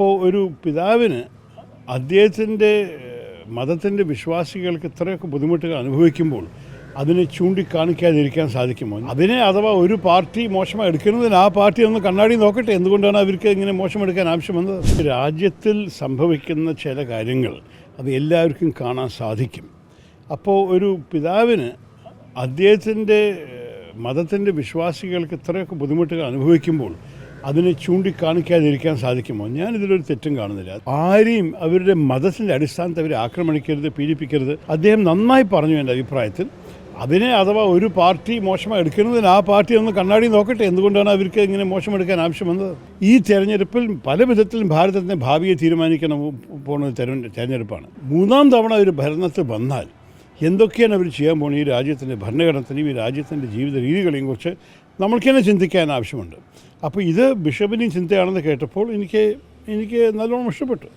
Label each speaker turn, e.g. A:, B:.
A: അപ്പോൾ ഒരു പിതാവിന് അദ്ദേഹത്തിന്റെ മതത്തിന്റെ വിശ്വാസികൾക്ക് ഇത്രയൊക്കെ ബുദ്ധിമുട്ടുകൾ അനുഭവിക്കുമ്പോൾ അതിനെ ചൂണ്ടിക്കാണിക്കാതിരിക്കാൻ സാധിക്കുമോ? അതിനെ അഥവാ ഒരു പാർട്ടി മോശമായി എടുക്കുന്നതിന് ആ പാർട്ടി ഒന്ന് കണ്ണാടി നോക്കട്ടെ. എന്തുകൊണ്ടാണ് അവർക്ക് ഇങ്ങനെ മോശമെടുക്കാൻ ആവശ്യം വന്നത്? രാജ്യത്തിൽ സംഭവിക്കുന്ന ചില കാര്യങ്ങൾ അത് എല്ലാവർക്കും കാണാൻ സാധിക്കും. അപ്പോൾ ഒരു പിതാവിന് അദ്ദേഹത്തിന്റെ മതത്തിന്റെ വിശ്വാസികൾക്ക് ഇത്രയൊക്കെ ബുദ്ധിമുട്ടുകൾ അനുഭവിക്കുമ്പോൾ അതിനെ ചൂണ്ടിക്കാണിക്കാതിരിക്കാൻ സാധിക്കുമോ? ഞാനിതിലൊരു തെറ്റും കാണുന്നില്ല. ആരെയും അവരുടെ മതത്തിന്റെ അടിസ്ഥാനത്തിൽ അവരെ ആക്രമണിക്കരുത് പീഡിപ്പിക്കരുത്. അദ്ദേഹം നന്നായി പറഞ്ഞു എന്റെ അഭിപ്രായത്തിൽ. അതിനെ അഥവാ ഒരു പാർട്ടി മോശമായി എടുക്കുന്നതിന് ആ പാർട്ടി ഒന്ന് കണ്ണാടി നോക്കട്ടെ. എന്തുകൊണ്ടാണ് അവർക്ക് ഇങ്ങനെ മോശമെടുക്കാൻ ആവശ്യം വന്നത് ഈ തെരഞ്ഞെടുപ്പിൽ പല വിധത്തിലും ഭാരതത്തിന്റെ ഭാവിയെ തീരുമാനിക്കണം പോകുന്ന തെര- തെരഞ്ഞെടുപ്പാണ്. മൂന്നാം തവണ ഒരു ഭരണത്തിൽ വന്നാൽ എന്തൊക്കെയാണ് അവർ ചെയ്യാൻ പോകുന്നത് ഈ രാജ്യത്തിന്റെ ഭരണഘടനത്തിനെയും ഈ രാജ്യത്തിന്റെ ജീവിത രീതികളെയും കുറിച്ച് നമ്മൾക്ക് തന്നെ ചിന്തിക്കാൻ ആവശ്യമുണ്ട്. അപ്പോൾ ഇത് ബിഷപ്പിനെയും ചിന്തയാണെന്ന് കേട്ടപ്പോൾ എനിക്ക് എനിക്ക് നല്ലോണം ഇഷ്ടപ്പെട്ടു.